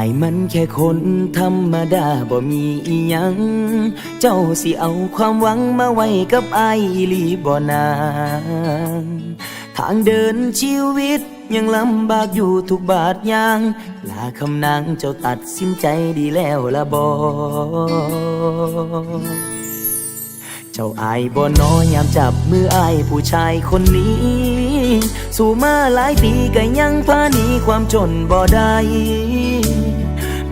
กันแค่คนธรรมดาบ่มีอีหยัง เจ้าสิเอาความหวังมาไว้กับไอายอีหลีบ่นางทางเดินชีวิตยังลำบากอยู่ทุกบาทยาง ลาคำนางเจ้าตัดสินใจดีแล้วละบอเจ้าอายบ่น้อยยามจับมืออายผู้ชายคนนี้ สู่มาหลายปีก็ยังพาหนีความจนบ่ได้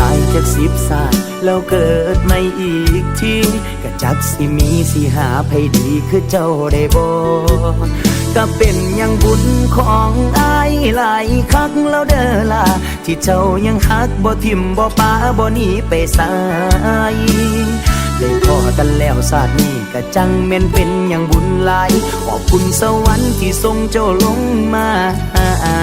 ตายจากสิบศาสตร์แล้วเกิดไม่อีกทีก็จักสิมีสิหาไผดีคือเจ้าได้บ่ก็เป็นอยังบุญของอายหลายคักแล้วเด้อล่ะที่เจ้ายังฮักบ่ทิมบ่ปาบ่หนีไปสายได้พอกันแล้วศาสตร์นี้ก็จังแม่นเป็นอย่างบุญหลายขอบคุณสวรรค์ที่ทรงเจ้าลงมาให้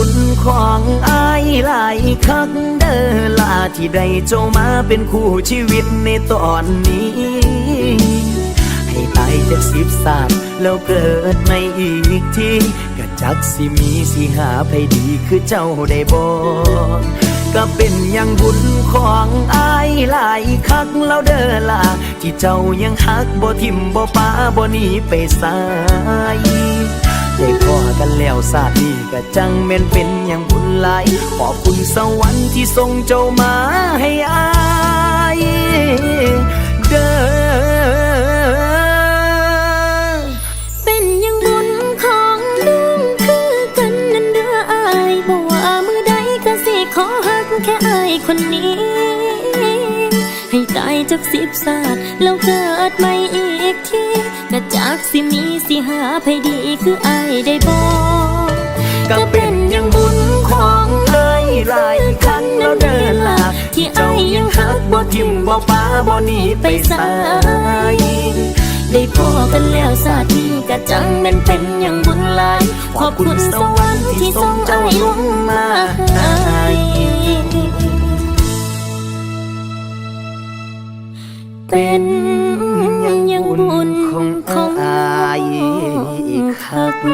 บุญของอายหลายคักเด้อลาที่ได้เจ้ามาเป็นคู่ชีวิตในตอนนี้ ให้ตายจากสิบศาสตร์แล้วเกิดไม่อีกทีก็จักสิมีสิหาไผดีคือเจ้าได้บ่ก็เป็นอย่างบุญของอายหลายคักแล้วเด้อล่ะที่เจ้ายังฮักบ่ทิมบ่ป้าบ่หนีไปสายได้พ แล้วศาสนี้ก็จังแม่นเป็นอย่างบุญหลาย ขอบคุณสวรรค์ที่ทรงเจ้ามาให้อายเด้อเป็นอยังบุญของน้องคือกันนั่นเด้ออายบอกว่ามือใดก็สิขอหักแค่อายคนนี้ จากสิบศาสตร์แล้วเกิดใหม่อีกทีก็จากสิมีสิหาไผดีคืออายได้บอกก็เป็นอย่างบุญของเอ้ยหลายครั้งแล้วเดินลาที่เจ้าอายยังหักบ่ทิมบ่ป้าบ่หนีไปสายได้พอกันแล้วศาสตร์ก็จังม่นเป็นอย่างบุญหลายขอบคุณสวรรค์ที่ทรงใจลงมาให้ เป็นอย่างบุญของอายคัก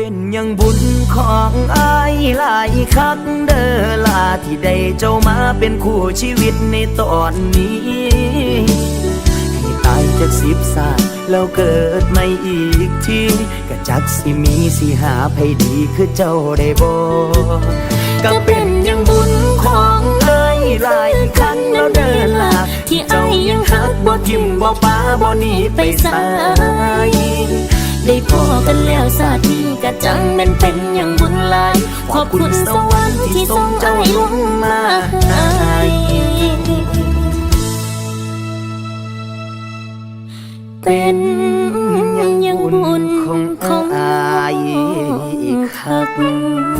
เป็นย่างบุญของอายหลายคักเดอลาที่ได้เจ้ามาเป็นคู่ชีวิตในตอนนี้ ให้ตายจากสิบศาสตร์แล้วเกิดไม่อีกทีก็จักสิมีสิหาไผดีคือเจ้าได้บ่ก็เป็นย่างบุญของอ้ยหลายคักแล้วเด้อลาที่อายยังหักบ่ทิมบ่ป้าบ่หนีไปสาย ได้พอกันแล้วสาธีกะจังแม่นเป็นอย่างบุญหลาย ขอบคุณสวรรค์ที่ทรงเจ้าลุงมาให้เป็นอย่างบุญของอายครับ